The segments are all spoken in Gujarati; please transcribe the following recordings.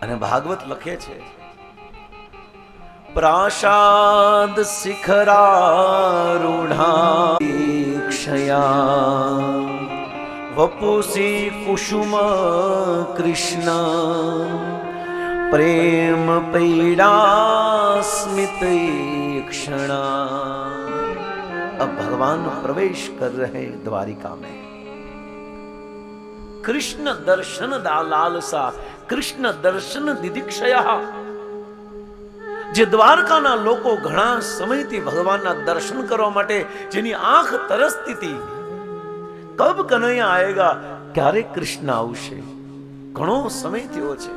અને ભાગવત લખે છે પ્રાસાદ શિખરારૂઢા ક્ષયા વપુસી કુસુમ કૃષ્ણ પ્રેમ પૈડા સ્મિત ક્ષણા अब भगवान प्रवेश कर रहे द्वारिका में कृष्ण दर्शन दा लालसा કૃષ્ણ દર્શન દિદિક્ષયા જે દ્વારકાના લોકો ઘણા સમયથી ભગવાનના દર્શન કરવા માટે જેની આંખ તરસતી હતી કબ કનૈયા આયેગા ક્યારે કૃષ્ણ આવશે ઘણો સમય થયો છે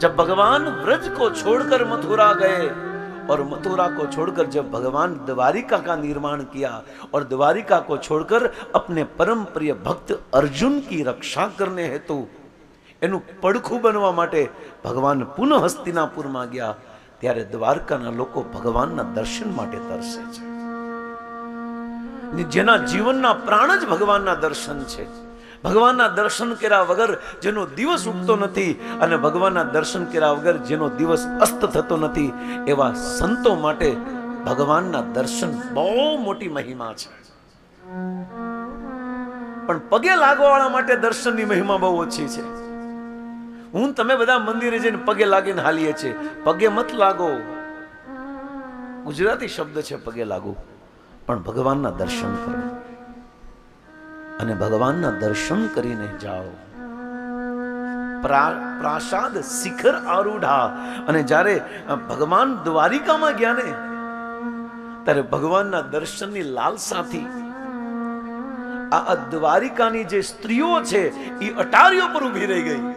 जब भगवान व्रज को छोड़कर मथुरा गए और मथुरा को छोड़कर जब भगवान द्वारिका का निर्माण किया और द्वारिका को छोड़कर अपने परम प्रिय भक्त अर्जुन की रक्षा करने हेतु એનું પડખું બનવા માટે ભગવાન પુનઃ હસ્તિનાપુરમાં ગયા, ત્યારે દ્વારકાના લોકો ભગવાનના દર્શન માટે તરસે છે. જેના જીવનના પ્રાણ જ ભગવાનના દર્શન છે. ભગવાનના દર્શન કર્યા વગર જેનો દિવસ ઉગતો નથી અને ભગવાનના દર્શન કર્યા વગર જેનો દિવસ અસ્ત થતો નથી, એવા સંતો માટે ભગવાનના દર્શન બહુ મોટી મહિમા છે. પણ પગે લાગવાવાળા માટે દર્શનની મહિમા બહુ ઓછી છે. હું તમે બધા મંદિરે જઈને પગે લાગીને હાલીએ છીએ. પગે મત લાગો. ગુજરાતી શબ્દ છે પગે લાગો. પણ ભગવાનના દર્શન કરો. અને ભગવાનના દર્શન કરીને જાઓ. પ્રા- પ્રાસાદ શિખર આરૂઢા. અને જ્યારે ભગવાન દ્વારિકામાં ગયા ને, ત્યારે ભગવાનના દર્શનની લાલસાથી આ દ્વારિકાની જે સ્ત્રીઓ છે એ અટારીઓ પર ઊભી રહી ગઈ.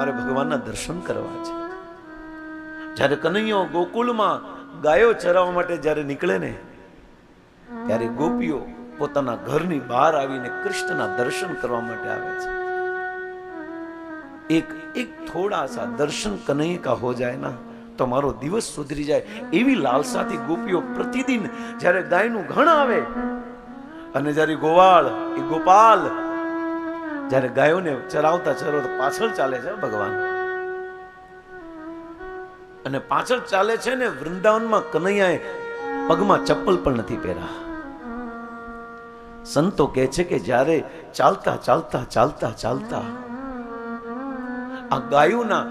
મારે ભગવાનના દર્શન કરવા છે. જ્યારે કનૈયો ગોકુળમાં ગાયો ચરાવવા માટે જ્યારે નીકળે ને, ત્યારે ગોપીઓ પોતાના ઘરની બહાર આવીને કૃષ્ણના દર્શન કરવા માટે આવે છે. એક એક થોડા સા દર્શન કનૈયા કા હો જાય ના, તો મારો દિવસ સુધરી જાય. એવી લાલસાથી ગોપીઓ પ્રતિદિન જ્યારે ગાયનું ઘણ આવે, અને જ્યારે ગોવાળ, એ ગોપાલ જ્યારે ગાયોને ચરાવતા ચરાવતા પાછળ ચાલે છે ભગવાન. અને પાછળ ચાલે છે ને વૃંદાવનમાં કનૈયાએ પગમાં ચપ્પલ પણ નથી પહેર્યા. સંતો કહે છે કે જ્યારે ચાલતા ચાલતા ચાલતા ચાલતા આ ગાયોના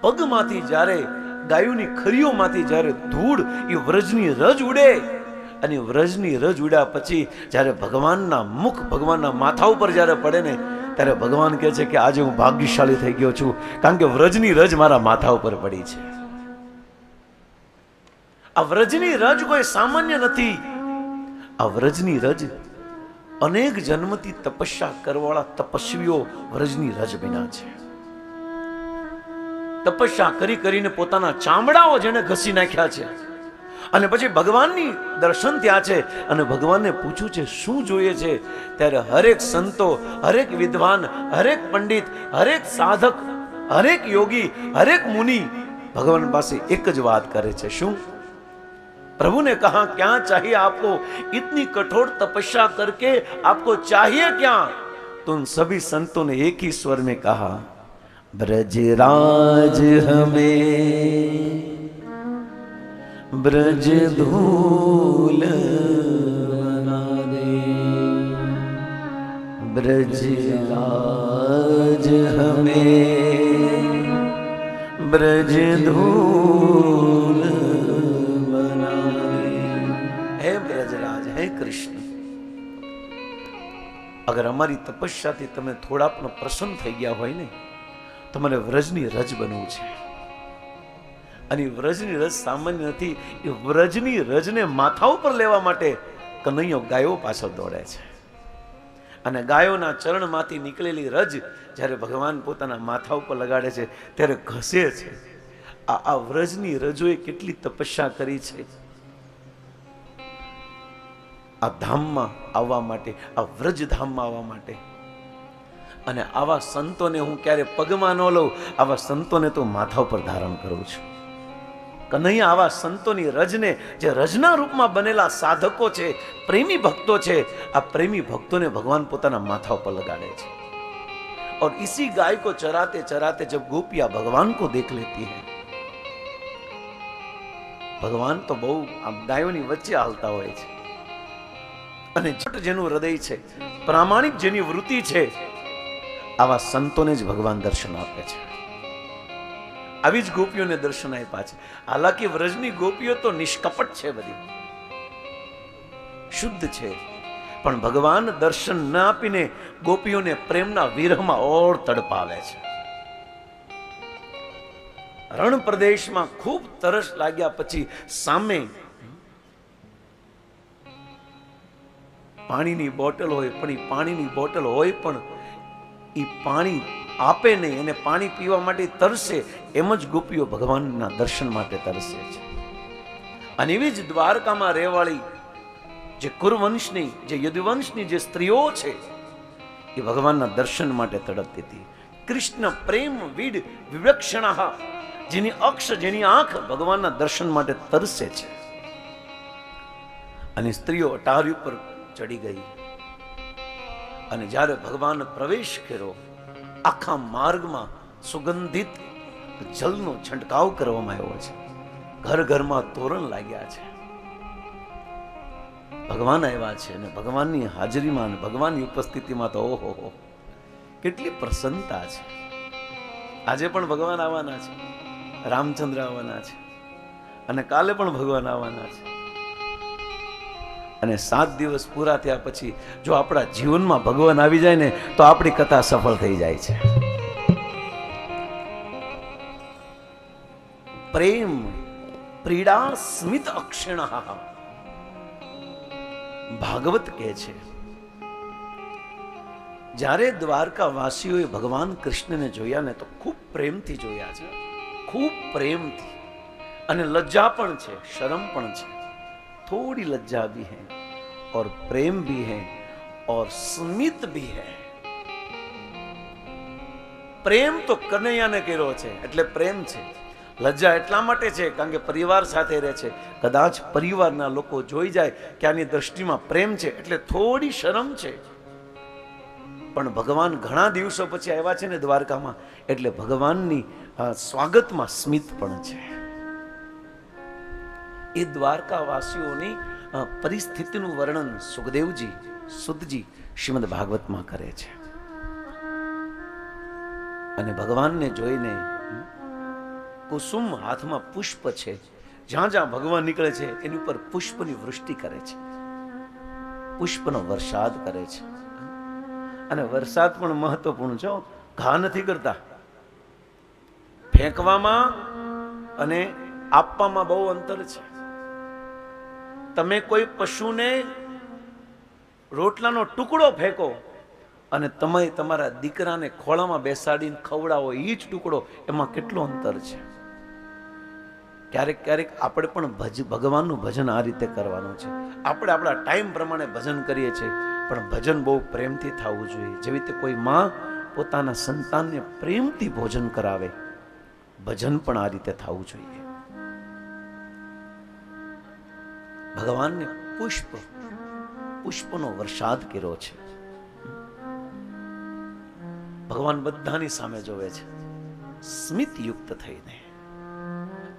પગમાંથી જ્યારે, ગાયોની ખરીઓમાંથી જ્યારે ધૂળ, એ વ્રજની રજ ઉડે. અને વ્રજની રજ ઉડ્યા પછી જ્યારે ભગવાનના મુખ, ભગવાનના માથા ઉપર જ્યારે પડે ને ત્યારે ભગવાન કહે છે કે આજે હું ભાગ્યશાળી થઈ ગયો છું, કારણ કે વ્રજની રજ મારા માથા ઉપર પડી છે. આ વ્રજની રજ કોઈ સામાન્ય નથી. આ વ્રજની રજ અનેક જન્મથી તપસ્યા કરવાળા તપસ્વીઓ વ્રજની રજ બન્યા છે. તપસ્યા કરી કરીને પોતાના ચામડાઓ જેને ઘસી નાખ્યા છે. અને પછી ભગવાનની દર્શન ત્યાં છે અને ભગવાનને પૂછ્યું છે શું જોઈએ છે ત્યારે હરેક સંતો હરેક વિદ્વાન હરેક પંડિત હરેક સાધક હરેક યોગી હરેક મુનિ ભગવાન પાસે એક જ વાત કરે છે શું प्रभु ने कहा क्या चाहिए आपको इतनी कठोर तपस्या करके आपको चाहिए क्या तो उन सभी संतों ने एक ही स्वर में कहा ब्रजराज हमें ब्रज धूल बना दे ब्रजराज हमें ब्रज धूल बना दे હે બ્રજરાજ હે કૃષ્ણ અગર અમારી તપસ્યાથી તમે થોડા પણ પ્રસન્ન થઈ ગયા હોય ને તમારે વ્રજની રજ બનવું છે અને વ્રજની રજ સામાન્ય નથી. એ વ્રજની રજને માથા ઉપર લેવા માટે કનૈયો ગાયો પાછળ દોડે છે. અને ગાયોના ચરણમાંથી નીકળેલી રજ જ્યારે ભગવાન પોતાના માથા ઉપર લગાડે છે, ત્યારે ઘસે છે. આ આ વ્રજની રજોએ કેટલી તપસ્યા કરી છે. આ ધામમાં આવવા માટે, આ વ્રજ ધામમાં આવવા માટે. અને આવા સંતોને હું ક્યારે પગમાં ન લઉં, આવા સંતોને તો માથા ઉપર ધારણ કરું છું. કનૈયા આવા સંતોની રજને જે રજના રૂપમાં બનેલા સાધકો છે પ્રેમી ભક્તો છે આ પ્રેમી ભક્તોને ભગવાન પોતાના માથા ઉપર લગાડે છે और इसी गाय को चराते चराते जब गोपियां भगवान को देख लेती हैं ભગવાન તો બહુ આમ ગાયોની વચ્ચે હાલતા હોય છે અને જટ જેનું હૃદય છે પ્રામાણિક જેની વૃત્તિ છે આવા સંતોને જ ભગવાન દર્શન આપે છે આવી જ ગોપીઓને દર્શન આપ્યા છે. હાલાકી વ્રજની ગોપીઓ તો નિષ્કપટ છે બધી. શુદ્ધ છે. પણ ભગવાન દર્શન ન આપીને ગોપીઓને પ્રેમના વિરહમાં ઓર તડપાવે છે. રણ પ્રદેશમાં ખૂબ તરસ લાગ્યા પછી સામે પાણીની બોટલ હોય પણ એ પાણીની બોટલ હોય પણ એ પાણી આપે નહીં અને પાણી પીવા માટે તરસે, એમ જ ગોપીઓ ભગવાનના દર્શન માટે તરસે છે. અને એવી જ દ્વારકામાં રહેવાળી જે કુરવંશની, જે યદુવંશની જે સ્ત્રીઓ છે, એ ભગવાનના દર્શન માટે તડપતી હતી. કૃષ્ણ પ્રેમ વિડ વિવક્ષણા, જેની અક્ષ, જેની આંખ ભગવાનના દર્શન માટે તરસે છે. અને સ્ત્રીઓ અટારી ઉપર ચડી ગઈ. અને જ્યારે ભગવાન પ્રવેશ કર્યો આખા માર્ગમાં સુગંધિત જલનો છંટકાવ કરવામાં આવ્યો છે. ઘર ઘરમાં તોરણ લાગ્યા છે. ભગવાન આવ્યા છે અને ભગવાનની હાજરીમાં અને ભગવાનની ઉપસ્થિતિમાં તો ઓહો કેટલી પ્રસન્નતા છે. આજે પણ ભગવાન આવવાના છે, રામચંદ્ર આવવાના છે અને કાલે પણ ભગવાન આવવાના છે. અને સાત દિવસ પૂરા થયા પછી જો આપણા જીવનમાં ભગવાન આવી જાય ને, તો આપણી કથા સફળ થઈ જાય છે. પ્રેમ પ્રીડા સ્મિત અક્ષિણ. ભાગવત કહે છે, જ્યારે દ્વારકા વાસીઓએ ભગવાન કૃષ્ણને જોયા ને, તો ખૂબ પ્રેમથી જોયા છે. ખૂબ પ્રેમથી. અને લજ્જા પણ છે, શરમ પણ છે. थोड़ी लज्जा भी है और प्रेम भी है और स्मित भी है પ્રેમ તો કનૈયાને કર્યો છે એટલે પ્રેમ છે લજ્જા એટલા માટે છે કારણ કે પરિવાર સાથે રહે છે કદાચ પરિવારના લોકો જોઈ જાય કે આની દ્રષ્ટિમાં પ્રેમ છે એટલે થોડી શરમ છે પણ ભગવાન ઘણા દિવસો પછી આવ્યા છે ને દ્વારકામાં એટલે ભગવાનની અ, સ્વાગતમાં સ્મિત પણ છે એ દ્વારકાવાસીઓની પરિસ્થિતિનું વર્ણન સુખદેવજી, સુદજી શ્રીમદ ભાગવતમાં કરે છે. અને ભગવાનને જોઈને કુસુમ હાથમાં પુષ્પ છે, જ્યાં જ્યાં ભગવાન નીકળે છે, એની ઉપર પુષ્પની વૃષ્ટિ કરે છે. પુષ્પનો વરસાદ કરે છે. અને વરસાદ પણ મહત્વપૂર્ણ છે ઘા નથી કરતા. ફેંકવામાં અને આપવામાં બહુ અંતર છે. તમે કોઈ પશુને રોટલાનો ટુકડો ફેંકો અને તમે તમારા દીકરાને ખોળામાં બેસાડીને ખવડાવો એ જ ટુકડો, એમાં કેટલો અંતર છે? ક્યારેક ક્યારેક આપણે પણ ભજ, ભગવાનનું ભજન આ રીતે કરવાનું છે. આપણે આપણા ટાઈમ પ્રમાણે ભજન કરીએ છીએ, પણ ભજન બહુ પ્રેમથી થવું જોઈએ. જેવી રીતે કોઈ માં પોતાના સંતાનને પ્રેમથી ભોજન કરાવે, ભજન પણ આ રીતે થવું જોઈએ. ભગવાનને પુષ્પ, પુષ્પનો વરસાદ કર્યો છે. ભગવાન બધાની સામે જોવે છે. સ્મિત યુક્ત થઈને.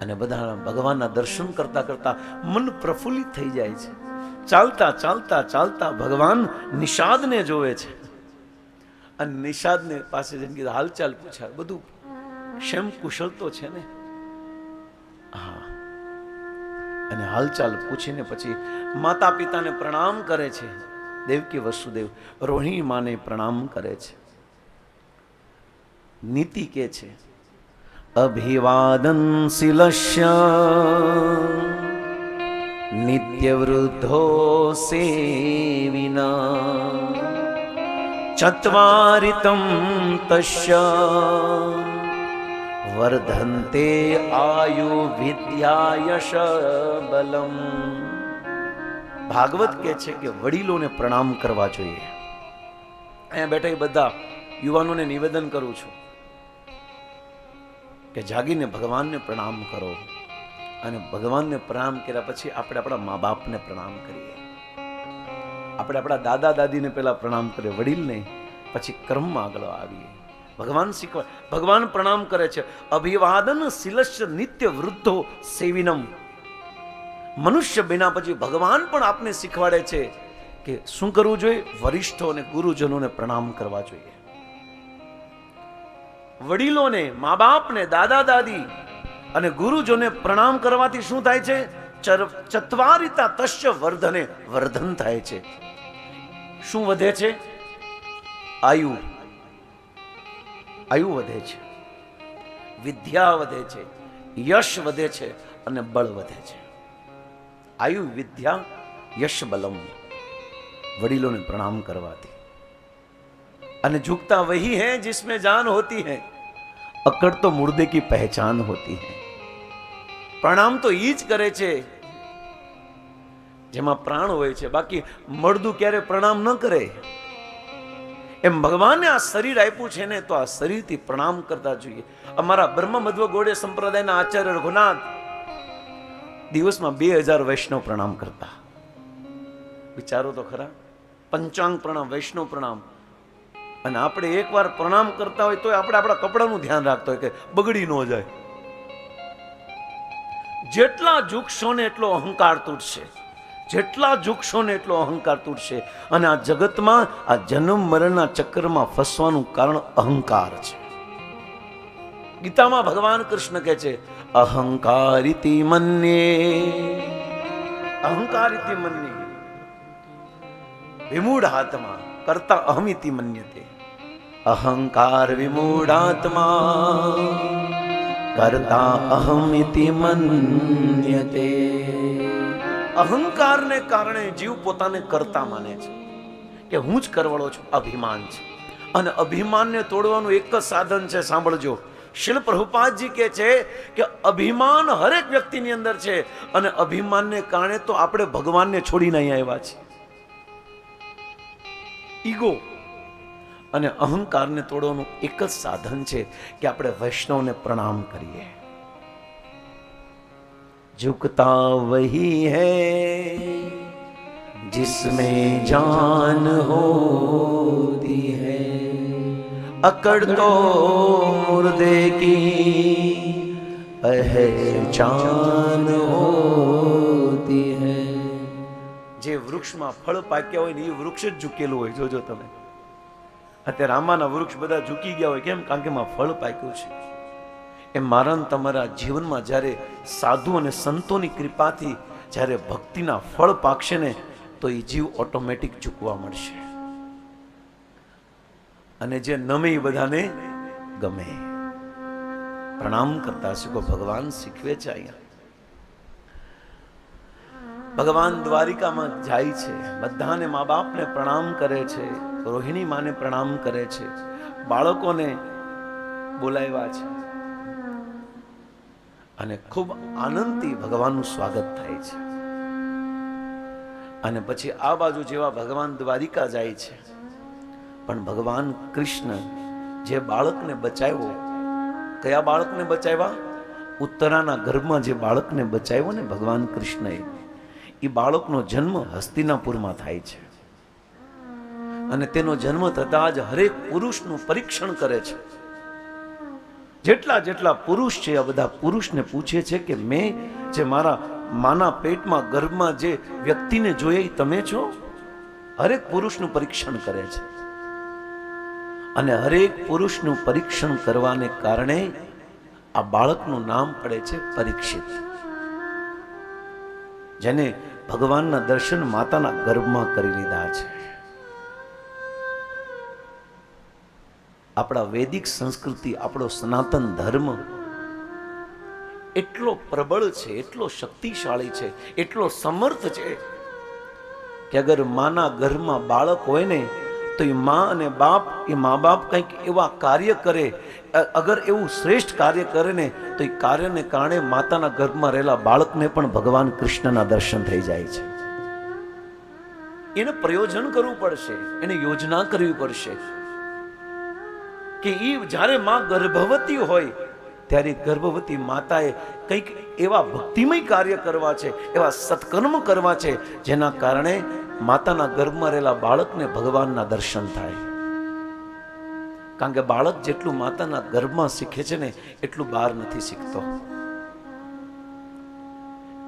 અને બધા ભગવાનના દર્શન કરતા કરતા મન પ્રફુલ્લિત થઈ જાય છે. ચાલતા ચાલતા ચાલતા ભગવાન નિષાદને જોવે છે. અને નિષાદને પાસે જેમ કીધું, હાલચાલ પૂછાય. બધું ક્ષેમ કુશળ તો છે ને? હા. અને હાલચાલ પૂછીને પછી માતા પિતાને પ્રણામ કરે છે. દેવકી વસુદેવ રોહિણી માને પ્રણામ કરે છે. નીતિ કે છે, અભિવાદન શિલસ્ય નિત્યવૃદ્ધો સેવિના, ચત્વારિતમ તસ્ય. વર્ધન્તે આયુ વિદ્યા બલમ ભાગવત કહે છે કે વડીલોને પ્રણામ કરવા જોઈએ અહીંયા બેઠા એ બધા યુવાનોને નિવેદન કરું છું કે જાગીને ભગવાનને પ્રણામ કરો અને ભગવાનને પ્રણામ કર્યા પછી આપણે આપણા મા બાપને પ્રણામ કરીએ આપણે આપણા દાદા દાદીને પહેલાં પ્રણામ કરીએ વડીલને પછી કર્મમાં આગળ આવીએ। ભગવાન શીખવા ભગવાન પ્રણામ કરે છે. અભિવાદન શિલસ્ય નિત્ય વૃદ્ધો સેવિનમ. મનુષ્ય બિના પછી ભગવાન પણ આપને શીખવાડે છે કે શું કરવું જોઈએ? વરિષ્ઠો અને ગુરુજનોને પ્રણામ કરવા જોઈએ. વડીલોને મા બાપને દાદા દાદી અને ગુરુજોને પ્રણામ કરવાથી શું થાય છે? ચત્વારિતા તસ્ય વર્ધને વર્ધન થાય છે. શું વધે છે? આયુ. આયુ વધે છે વિદ્યા વધે છે યશ વધે છે અને બળ વધે છે આયુ વિદ્યા યશ બલમ વડીલોને પ્રણામ કરવાથી અને झुकता वही है जिसमें जान होती है अकड़ तो मुर्दे की पहचान होती है પ્રણામ તો ઈ જ કરે છે જેમાં પ્રાણ હોય છે બાકી મળદું ક્યારે પ્રણામ ન કરે એમ ભગવાને આ શરીર આપ્યું છે ને, તો આ શરીરથી પ્રણામ કરતા જોઈએ. અમારા બ્રહ્મ મધ્વ ગોળે સંપ્રદાયના આચાર્ય રઘુનાથ દિવસમાં બે હજાર વૈષ્ણવ પ્રણામ કરતા. વિચારો તો ખરા. પંચાંગ પ્રણામ, વૈષ્ણવ પ્રણામ. અને આપણે એકવાર પ્રણામ કરતા હોય તો આપણે આપણા કપડાનું ધ્યાન રાખતા હોય કે બગડી ન જાય. જેટલા ઝૂકશો ને એટલો અહંકાર તૂટશે. જેટલા ઝૂકશો ને એટલો અહંકાર તૂટશે. અને આ જગતમાં, આ જન્મ મરણના ચક્રમાં ફસવાનું કારણ અહંકાર છે. ગીતામાં ભગવાન કૃષ્ણ કહે છે, અહંકારિતિ મન્યે. અહંકારિતિ મન્યે. વિમૂઢ આત્મા કરતા અહમિતિ મન્યતે. અહંકાર વિમૂઢાત્મા કરતા અહમિતિ મન્યતે. અહંકારને કારણે જીવ પોતાને કરતા માને છે કે હું જ કરવડો છું, અભિમાન છે. અને અભિમાનને તોડવાનું એક જ સાધન છે, સાંભળજો. શિલ પ્રભુપાદજી કે છે કે અભિમાન હરેક વ્યક્તિની અંદર છે અને અભિમાનને કારણે તો આપણે ભગવાનને છોડીને અહીં આવ્યા છીએ. ઈગો અને અહંકારને તોડવાનું એક જ સાધન છે કે આપણે વૈષ્ણવને પ્રણામ કરીએ. झुकता वही है जिसमें जान होती है अकड़ तो मुर्दे की पहचान होती है જે વૃક્ષમાં ફળ પાક્યા હોય ને એ વૃક્ષ જ ઝૂકેલું હોય જોજો તમે અત્યારે આંબાના વૃક્ષ બધા ઝૂકી ગયા હોય કેમ કારણ કે એમાં ફળ પાક્યું છે એ મારા તમારા જીવનમાં જ્યારે સાધુ અને સંતોની કૃપાથી જ્યારે ભક્તિના ફળ પાકશે ને, તો એ જીવ ઓટોમેટિક ચૂકવા મળશે. અને જે નમે એ બધાને ગમે. પ્રણામ કરતા શીખો, ભગવાન શીખવે છે અહીંયા. ભગવાન દ્વારિકામાં જાય છે, બધાને મા બાપને પ્રણામ કરે છે, રોહિણી માને પ્રણામ કરે છે, બાળકોને બોલાવ્યા છે. અને ખૂબ આનંદથી ભગવાનનું સ્વાગત થાય છે. અને પછી આ બાજુ જેવા ભગવાન દ્વારિકા જાય છે. પણ ભગવાન કૃષ્ણ જે બાળકને બચાવ્યો, કયા બાળકને બચાવ્યા? ઉત્તરાના ગર્ભમાં જે બાળકને બચાવ્યો ને ભગવાન કૃષ્ણએ એ બાળકનો જન્મ હસ્તિનાપુરમાં થાય છે. અને તેનો જન્મ થતા જ હરેક પુરુષનું પરીક્ષણ કરે છે. જેટલા જેટલા પુરુષ છે, આ બધા પુરુષને પૂછે છે કે મેં જે મારા માના પેટમાં, ગર્ભમાં જે વ્યક્તિને જોઈએ એ તમે છો? હરેક પુરુષનું પરીક્ષણ કરે છે. અને હરેક પુરુષનું પરીક્ષણ કરવાને કારણે આ બાળકનું નામ પડે છે પરીક્ષિત. જેને ભગવાનના દર્શન માતાના ગર્ભમાં કરી લીધા છે. આપણા વૈદિક સંસ્કૃતિ, આપણો સનાતન ધર્મ એટલો પ્રબળ છે, એટલો શક્તિશાળી છે, એટલો સમર્થ છે કે અગર માના ઘરમાં બાળક હોય ને, તો એ મા અને બાપ, એ મા બાપ કંઈક એવા કાર્ય કરે અગર એવું શ્રેષ્ઠ કાર્ય કરે ને, તો એ કાર્યને કારણે માતાના ગર્ભમાં રહેલા બાળકને પણ ભગવાન કૃષ્ણના દર્શન થઈ જાય છે. એને પ્રયોજન કરવું પડશે, એને યોજના કરવી પડશે. કે એ જ્યારે માં ગર્ભવતી હોય, ત્યારે ગર્ભવતી માતાએ કંઈક એવા ભક્તિમય કાર્ય કરવા છે, એવા સત્કર્મ કરવા છે, જેના કારણે માતાના ગર્ભમાં રહેલા બાળકને ભગવાનના દર્શન થાય. કારણ કે બાળક જેટલું માતાના ગર્ભમાં શીખે છે ને, એટલું બહાર નથી શીખતો.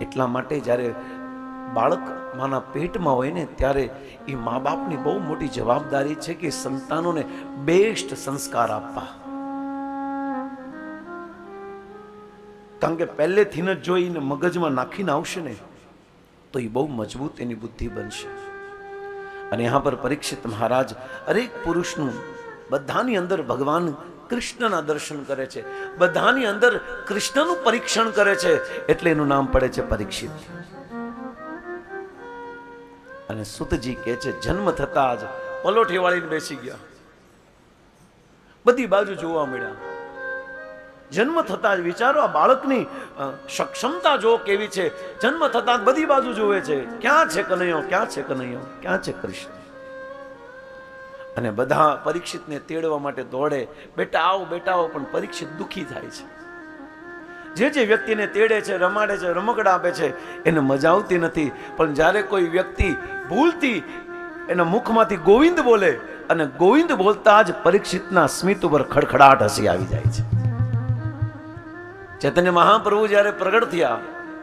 એટલા માટે જ્યારે બાળક માના પેટમાં હોય ને ત્યારે એ મા બાપની બહુ મોટી જવાબદારી છે કે સંતાનોને બેસ્ટ સંસ્કાર આપવા. કારણ કે પહેલેથી જ જો એને મગજમાં નાખીને આવશે ને, તો એ બહુ મજબૂત એની બુદ્ધિ બનશે. અને યહાં પર પરીક્ષિત મહારાજ હરેક પુરુષનું બધાની અંદર ભગવાન કૃષ્ણના દર્શન કરે છે. બધાની અંદર કૃષ્ણનું પરીક્ષણ કરે છે. એટલે એનું નામ પડે છે પરીક્ષિત. અને સુતજી કહે છે, જન્મ થતા જ પલોઠી વાળીને બેસી ગયા. બધી બાજુ જોવા મળ્યા. જન્મ થતા જ વિચારો, આ બાળકની સક્ષમતા જો કેવી છે, જન્મ થતા જ બધી બાજુ જોવે છે, ક્યાં છે કનૈયો, ક્યાં છે કનૈયો, ક્યાં છે કૃષ્ણ? અને બધા પરીક્ષિતને તેડવા માટે દોડે, બેટા આવો બેટા આવો, પણ પરીક્ષિત દુઃખી થાય છે. જે જે વ્યક્તિને તેડે છે, રમાડે છે, રમકડા આપે છે, એને મજા આવતી નથી. પણ જ્યારે કોઈ વ્યક્તિ ભૂલથી એના મુખમાંથી ગોવિંદ બોલે અને ગોવિંદ બોલતા જ પરીક્ષિતના સ્મિત ઉપર ખડખડાટ હસી આવી જાય છે. ચૈતન્ય મહાપ્રભુ જ્યારે પ્રગટ થયા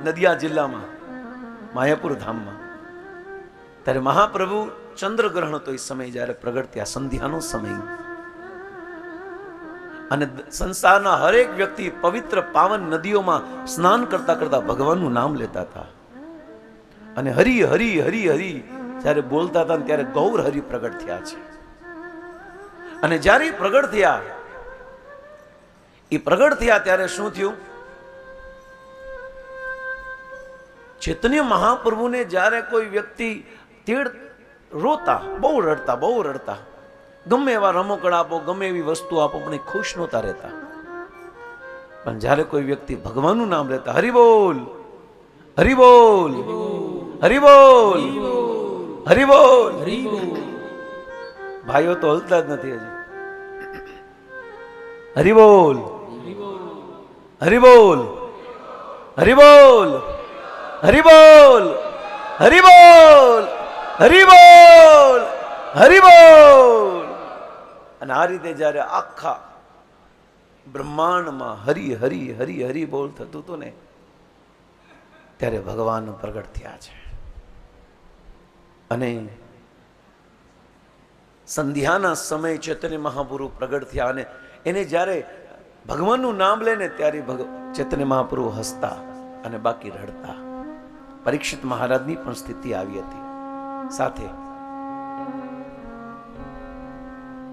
નદિયા જિલ્લામાં, માયાપુર ધામમાં, ત્યારે મહાપ્રભુ ચંદ્રગ્રહણ તો એ સમય જ્યારે પ્રગટ થયા, સંધ્યાનો સમય. અને સંસારના હરેક વ્યક્તિ પવિત્ર પાવન નદીઓમાં સ્નાન કરતા કરતા ભગવાનનું નામ લેતા હતા. અને હરી હરી હરી હરી જ્યારે બોલતા હતા ત્યારે ગૌર હરિ પ્રગટ થયા છે. અને જ્યારે પ્રગટ થયા, એ પ્રગટ થયા ત્યારે શું થયું? ચૈતન્ય મહાપ્રભુને જ્યારે કોઈ વ્યક્તિ તેડ રોતા, બહુ રડતા બહુ રડતા ગમે એવા રમકડા આપો, ગમે એવી વસ્તુ આપો, પણ એ ખુશ નહોતા રહેતા. પણ જ્યારે કોઈ વ્યક્તિ ભગવાનનું નામ લેતા હરિબોલ હરિબોલ હરિબોલ હરિબોલ ભાઈઓ તો હલતા જ નથી હજી. હરિબોલ હરિબોલ હરિબોલ હરિબોલ હરિબોલ હરિબોલ હરિબોલ અને આ રીતે જ્યારે આખા બ્રહ્માંડમાં હરી હરી હરી હરી બોલ થતું હતું ને, ત્યારે ભગવાન પ્રગટ થયા છે. અને સંધ્યાના સમય ચૈતન્ય મહાપુરુ પ્રગટ થયા અને એને જ્યારે ભગવાનનું નામ લે ને ત્યારે ભગ, ચૈતન્ય મહાપુરુ હસતા અને બાકી રડતા. પરીક્ષિત મહારાજની પણ સ્થિતિ આવી હતી. સાથે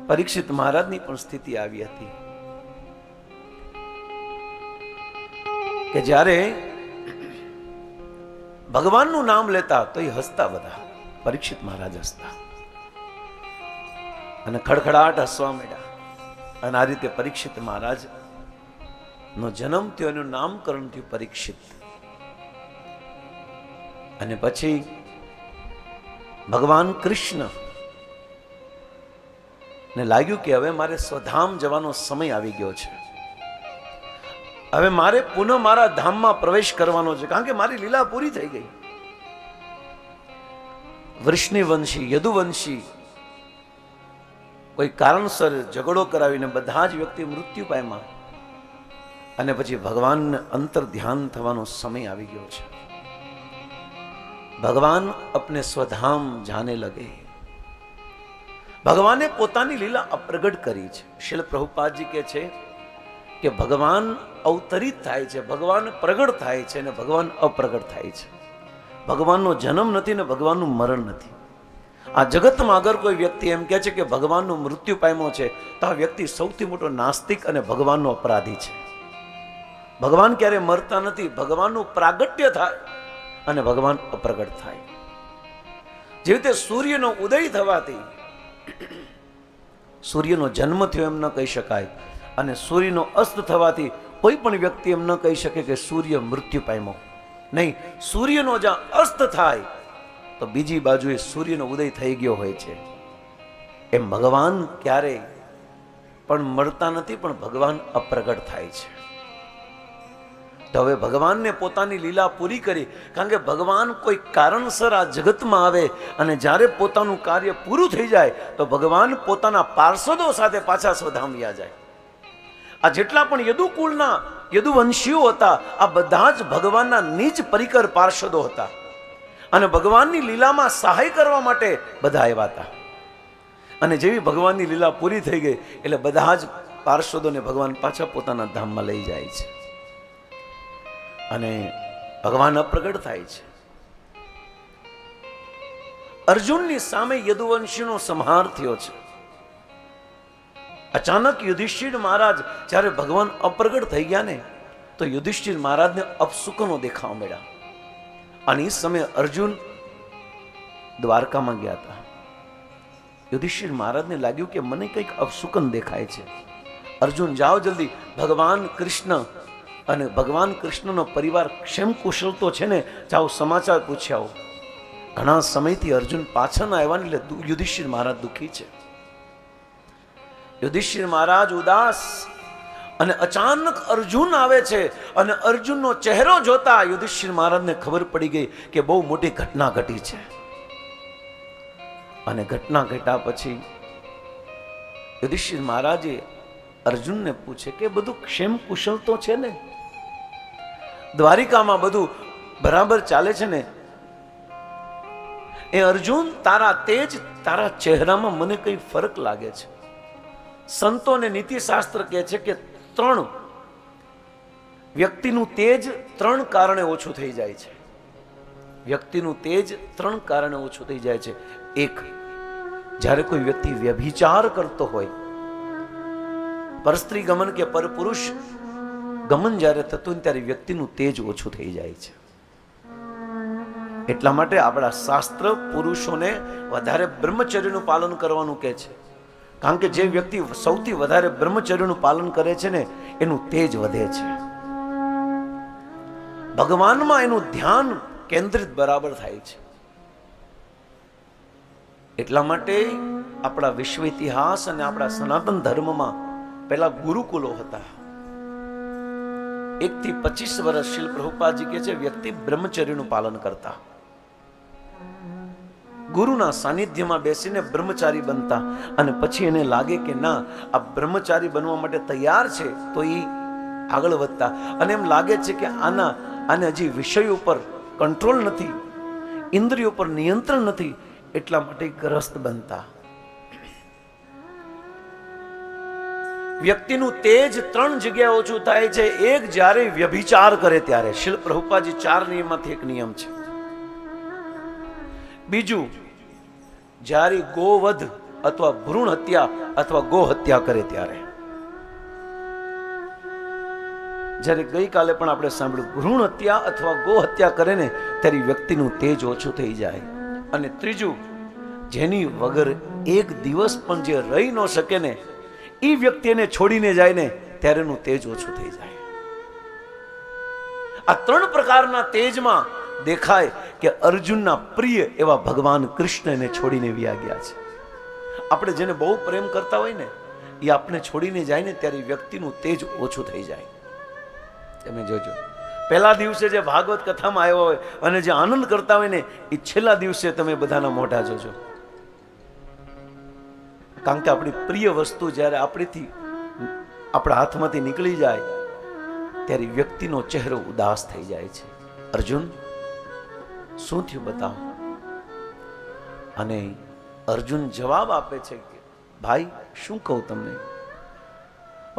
પરીક્ષિત મહારાજની પણ સ્થિતિ આવી હતી. કે જ્યારે ભગવાનનું નામ લેતા તો એ હસતા બધા, પરીક્ષિત મહારાજ હસતા. અને ખડખડાટ હસવા માંડ્યા. અને આ રીતે પરીક્ષિત મહારાજ નો જન્મ થયો, એનું નામકરણ થયું પરીક્ષિત. અને પછી ભગવાન કૃષ્ણ ને લાગ્યું કે હવે મારે સ્વધામ જવાનો સમય આવી ગયો છે. હવે મારે પુનઃ મારા ધામમાં પ્રવેશ કરવાનો છે. કારણ કે મારી લીલા પૂરી થઈ ગઈ. વૃષ્ણિવંશી, યદુવંશી, કોઈ કારણસર ઝઘડો કરાવીને બધા જ વ્યક્તિ મૃત્યુ પામ્યા. અને પછી ભગવાનને અંતર ધ્યાન થવાનો સમય આવી ગયો છે. ભગવાન અપને સ્વધામ જાને લગે. ભગવાને પોતાની લીલા અપ્રગટ કરી છે. શિલ પ્રભુપાદજી કે છે કે ભગવાન અવતરિત થાય છે, ભગવાન પ્રગટ થાય છે અને ભગવાન અપ્રગટ થાય છે. ભગવાનનો જન્મ નથી ને ભગવાનનું મરણ નથી. આ જગતમાં અગર કોઈ વ્યક્તિ એમ કહે છે કે ભગવાનનું મૃત્યુ પામ્યો છે, તો આ વ્યક્તિ સૌથી મોટો નાસ્તિક અને ભગવાનનો અપરાધી છે. ભગવાન ક્યારે મરતા નથી? ભગવાનનું પ્રાગટ્ય થાય અને ભગવાન અપ્રગટ થાય. જેવી રીતે સૂર્યનો ઉદય થવાથી સૂર્યનો જન્મ થયો એમ ન કહી શકાય અને સૂર્યનો અસ્ત થવાથી કોઈ પણ વ્યક્તિ એમ ન કહી શકે કે સૂર્ય મૃત્યુ પામ્યો. નહીં, સૂર્યનો જ્યાં અસ્ત થાય, તો બીજી બાજુએ સૂર્યનો ઉદય થઈ ગયો હોય છે. એમ ભગવાન ક્યારેય પણ મળતા નથી, પણ ભગવાન અપ્રગટ થાય છે. તો હવે ભગવાનને પોતાની લીલા પૂરી કરી. કારણ કે ભગવાન કોઈ કારણસર આ જગતમાં આવે અને જ્યારે પોતાનું કાર્ય પૂરું થઈ જાય, તો ભગવાન પોતાના પાર્ષદો સાથે પાછા સ્વધામ્યા જાય. આ જેટલા પણ યદુકુળના યદુવંશીઓ હતા, આ બધા જ ભગવાનના નીચ પરિકર પાર્ષદો હતા. અને ભગવાનની લીલામાં સહાય કરવા માટે બધા આવ્યા હતા. અને જેવી ભગવાનની લીલા પૂરી થઈ ગઈ, એટલે બધા જ પાર્ષદોને ભગવાન પાછા પોતાના ધામમાં લઈ જાય છે. અને ભગવાન અપ્રગટ થાય છે. અર્જુનની સામે યદુવંશીનો સંહાર થયો છે. અચાનક યુધિષ્ઠિર મહારાજ જ્યારે ભગવાન અપ્રગટ થઈ ગયા ને, તો યુધિષ્ઠિર મહારાજને અપસુકનો દેખાવા મળ્યા. અને એ સમયે અર્જુન દ્વારકામાં ગયા હતા. યુધિષ્ઠિર મહારાજને લાગ્યું કે મને કંઈક અપસુકન દેખાય છે. અર્જુન, જાઓ જલ્દી. ભગવાન કૃષ્ણ અને ભગવાન કૃષ્ણનો પરિવાર ક્ષેમ કુશળ તો છે ને, જાઓ સમાચાર પૂછ્યા આવો. ઘણા સમયથી અર્જુન પાછળ આવ્યા એટલે યુધિષ્ઠિર મહારાજ દુઃખી છે. યુધિષ્ઠિર મહારાજ ઉદાસ અને અચાનક અર્જુન આવે છે અને અર્જુનનો ચહેરો જોતા યુધિષ્ઠિર મહારાજને ખબર પડી ગઈ કે બહુ મોટી ઘટના ઘટી છે. અને ઘટના ઘટ્યા પછી યુધિષ્ઠિર મહારાજે અર્જુનને પૂછે કે બધું ક્ષેમ કુશળ તો છે ને? દ્વારિકામાં બધું બરાબર ચાલે છે ને? એ અર્જુન તારા તેજ, તારા ચહેરામાં મને કઈ ફરક લાગે છે. સંતો અને નીતિશાસ્ત્ર કહે છે કે ત્રણ વ્યક્તિનું તેજ ત્રણ કારણે ઓછું થઈ જાય છે. વ્યક્તિનું તેજ ત્રણ કારણે ઓછું થઈ જાય છે. એક, જ્યારે કોઈ વ્યક્તિ વ્યભિચાર કરતો હોય, પરસ્ત્રી ગમન કે પરપુરુષ ગમન જ્યારે થતું ને ત્યારે વ્યક્તિનું તેજ ઓછું થઈ જાય છે. એટલા માટે આપણા શાસ્ત્ર પુરુષોને વધારે બ્રહ્મચર્યનું પાલન કરવાનું કહે છે. કારણ કે જે વ્યક્તિ સૌથી વધારે બ્રહ્મચર્યનું પાલન કરે છે ને, એનું તેજ વધે છે. ભગવાનમાં એનું ધ્યાન કેન્દ્રિત બરાબર થાય છે. એટલા માટે આપણા વિશ્વ ઇતિહાસ અને આપણા સનાતન ધર્મમાં પહેલા ગુરુકુલો હતા. એક થી પચીસ વર્ષ શિલ પ્રભુપાદજી કે છે, વ્યક્તિ બ્રહ્મચર્યનું પાલન કરતા. ગુરુના સાનિધ્યમાં બેસીને બ્રહ્મચારી બનતા અને પછી એને લાગે કે ના, આ બ્રહ્મચારી બનવા માટે તૈયાર છે, તો એ આગળ વધતા. અને એમ લાગે છે કે આના, આને હજી વિષય ઉપર કંટ્રોલ નથી, ઇન્દ્રિયો પર નિયંત્રણ નથી, એટલા માટે ગ્રસ્ત બનતા. વ્યક્તિનું તેજ ત્રણ જગ્યાએ ઓછું થાય છે. એક જ્યારે વ્યભિચાર કરે ત્યારે. શિલ પ્રભુપાજી ચાર નિયમમાંથી એક નિયમ છે. બીજું, જ્યારે ગોવધ અથવા ભ્રૂણ હત્યા અથવા ગો હત્યા કરે ત્યારે. જ્યારે ગઈકાલે પણ આપણે સાંભળ્યું, ભ્રૂણ હત્યા અથવા ગો હત્યા કરે ને, ત્યારે વ્યક્તિનું તેજ ઓછું થઈ જાય. અને ત્રીજું, જેની વગર એક દિવસ પણ જે રહી ન શકે ને એ વ્યક્તિ એને છોડીને જાય ને ત્યારે એનું તેજ ઓછું થઈ જાય. આ ત્રણ પ્રકારના તેજમાં દેખાય કે અર્જુનના પ્રિય એવા ભગવાન કૃષ્ણને છોડીને વ્યા ગયા છે. આપણે જેને બહુ પ્રેમ કરતા હોય ને, એ આપણે છોડીને જાય ને ત્યારે વ્યક્તિનું તેજ ઓછું થઈ જાય. તમે જોજો. પહેલા દિવસે જે ભાગવત કથામાં આવ્યો હોય, અને જે આનંદ કરતા હોય ને એ છેલ્લા દિવસે તમે બધાના મોઢા જોજો. કારણ કે આપણી પ્રિય વસ્તુ જ્યારે આપણીથી આપણા હાથમાંથી નીકળી જાય, ત્યારે વ્યક્તિનો ચહેરો ઉદાસ થઈ જાય છે. અર્જુન, શું થયું બતાવો? અને અર્જુન જવાબ આપે છે કે, ભાઈ, શું કહું તમને?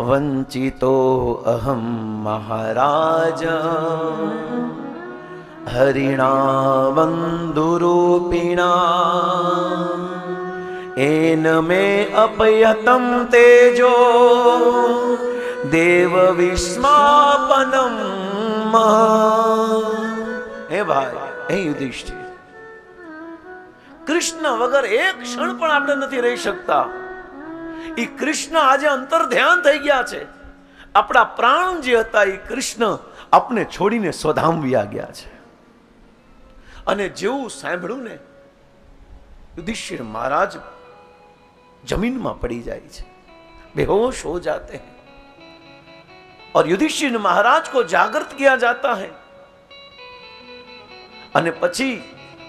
વંચિતો અહમ મહારાજ હરિણા બંધુરૂપિણા એન મે અપયતમ તેજો. દેવ વિસ્માપનમ હે ભાઈ હે યુધિષ્ઠિર. કૃષ્ણ વગર એક ક્ષણ પણ આપણે નથી રહી શકતા. એ કૃષ્ણ આજે અંતર ધ્યાન થઈ ગયા છે. આપણા પ્રાણ જે હતા એ કૃષ્ણ આપણે છોડીને સ્વધામ ગયા છે. અને જેવું સાંભળ્યું ને, યુધિષ્ઠિર મહારાજ જમીનમાં પડી જાય છે બેહોશ હો જાતે हैं और युधिष्ठिर महाराज को जागृत किया जाता है અને પછી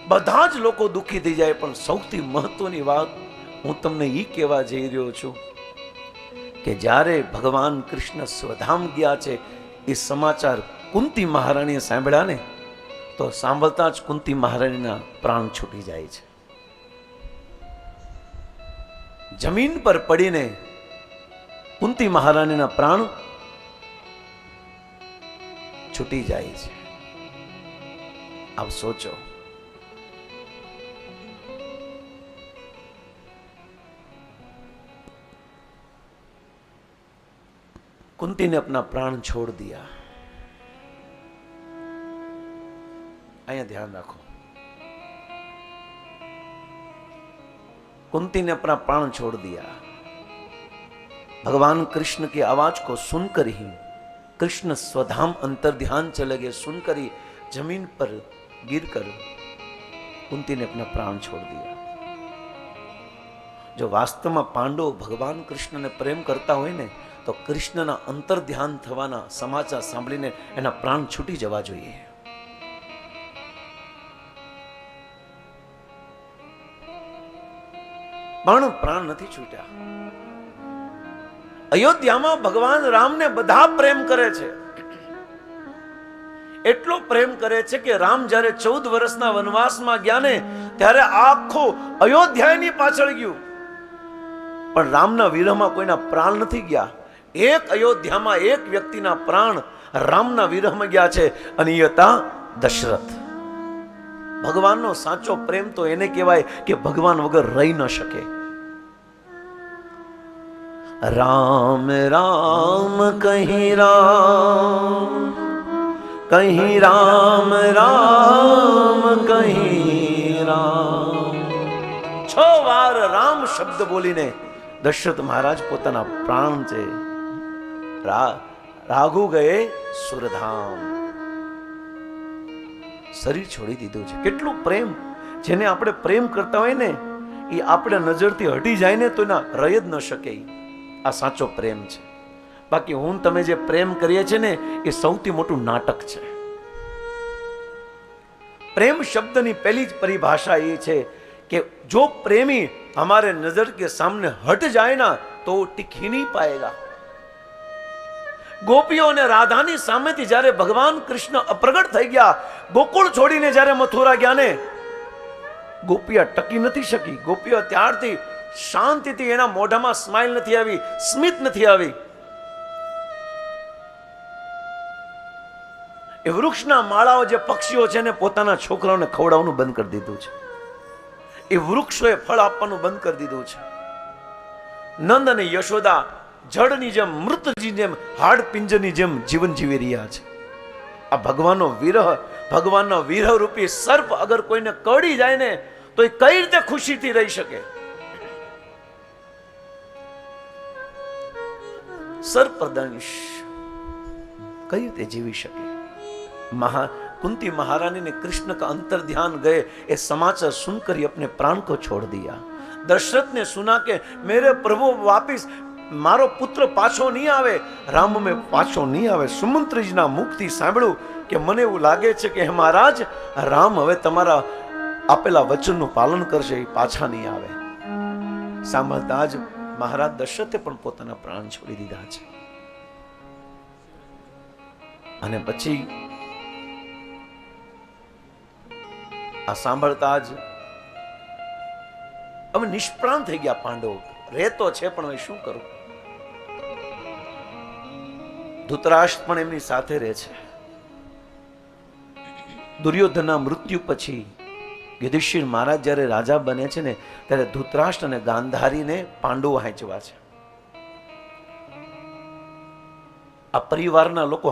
બધા જ લોકો દુઃખી થઈ જાય પણ સૌથી મહત્વની વાત હું તમને એ કહેવા જઈ રહ્યો છું કે જ્યારે ભગવાન કૃષ્ણ સ્વધામ ગયા છે એ સમાચાર કુંતી મહારાણીએ સાંભળ્યા ને તો સાંભળતા જ કુંતી મહારાણીના પ્રાણ છૂટી જાય છે જમીન પર પડીને કુંતી મહારાણીના પ્રાણ છૂટી જાય છે આપ સોચો कुंती ने अपना प्राण छोड़ दिया અહીંયા ધ્યાન રાખો कुंती ने अपना प्राण छोड़ दिया भगवान कृष्ण की आवाज को सुनकर ही कृष्ण स्वधाम अंतर ध्यान चले गए सुनकर ही जमीन पर गिर कर कुंती ने अपना प्राण छोड़ दिया જો વાસ્તવમાં પાંડવો ભગવાન કૃષ્ણને પ્રેમ કરતા હોય ને તો કૃષ્ણના અંતર ધ્યાન થવાના સમાચાર સાંભળીને એના પ્રાણ છૂટી જવા જોઈએ પણ પ્રાણ નથી છૂટ્યા. અયોધ્યામાં ભગવાન રામને બધા પ્રેમ કરે છે. એટલો પ્રેમ કરે છે કે રામ જ્યારે ચૌદ વર્ષના વનવાસમાં ગયા ને, ત્યારે આખો અયોધ્યાની પાછળ ગયું. પણ રામના વિરહમાં કોઈના પ્રાણ નથી ગયા. એક અયોધ્યામાં એક વ્યક્તિના પ્રાણ રામના વિરહમાં ગયા છે અને એ હતા દશરથ. ભગવાનનો સાચો પ્રેમ તો એને કહેવાય કે ભગવાન વગર રહી ન શકે. રામ રામ, કહી રામ કહી રામ રામ, કહી રામ. છ વાર રામ શબ્દ બોલીને દશરથ મહારાજ પોતાના પ્રાણ છે રાઘુ ગયે સુરધામ. શરીર છોડી દીધું છે. કેટલું પ્રેમ. જેને આપણે પ્રેમ કરતા હોય ને, એ આપણે નજરથી હટી જાય ને, તો એના રહી જ ન શકે. આ સાચો પ્રેમ છે. બાકી હું તમે જે પ્રેમ કરીએ છીએ ને, એ સૌથી મોટું નાટક છે. પ્રેમ શબ્દની પહેલી જ પરિભાષા એ છે કે જો પ્રેમી અમારે નજર કે સામને હટ જાય ના, તો ટીકી નહીં પાએગા ગોપીઓ અને રાધાની સામેથી જ્યારે ભગવાન કૃષ્ણ અપ્રગટ થઈ ગયા, ગોકુળ છોડીને જ્યારે મથુરા ગયા ને ગોપીઓ ટકી નથી શકી. ગોપીઓ ત્યારથી શાંતિથી એના મોઢામાં સ્માઇલ નથી આવી, સ્મિત નથી આવી. એ વૃક્ષના માળાઓ જે પક્ષીઓ છે ને પોતાના છોકરાઓને ખવડાવવાનું બંધ કરી દીધું છે. એ વૃક્ષોએ ફળ આપવાનું બંધ કરી દીધું છે. નંદ અને યશોદા જળની જેમ મૃતની જેમ હાડ પિંજરની જેમ જીવન જીવી રહ્યા છે આ ભગવાનનો વિરહ ભગવાનનો વિરહ રૂપી સર્પ અગર કોઈને કડી જાય ને તો એ કઈ રીતે ખુશીથી રહી શકે સર્પદંશ કઈ રીતે જીવી શકે महा कुंती महारानी ने कृष्ण का अंतर ध्यान गए ये समाचार सुनकर ही अपने प्राण को छोड़ दिया दशरथ ने सुना કે मेरे प्रभु वापिस મારો પુત્ર પાછો નહીં આવે, રામ પાછો નહીં આવે. સુમંત્રીજીના મુખથી સાંભળ્યું કે મને એવું લાગે છે કે હે મહારાજ, રામ હવે તમારા આપેલા વચનનું પાલન કરશે, એ પાછા નહીં આવે. સાંભળતા જ મહારાજ દશરથે પણ પોતાના પ્રાણ છોડી દીધા છે. અને પછી આ સાંભળતા જ હવે નિષ્પ્રાણ થઈ ગયા પાંડવો. રહેતો છે પણ હવે શું કરું? ધૃતરાષ્ટ્ર પણ એમની સાથે રહે છે. દુર્યોધનના મૃત્યુ પછી યુધિષ્ઠિર મહારાજ જ્યારે રાજા બને છે ને, ત્યારે ધૂતરાષ્ટ્ર અને ગાંધારીને પાંડવો વાંચવા છે. આ પરિવારના લોકો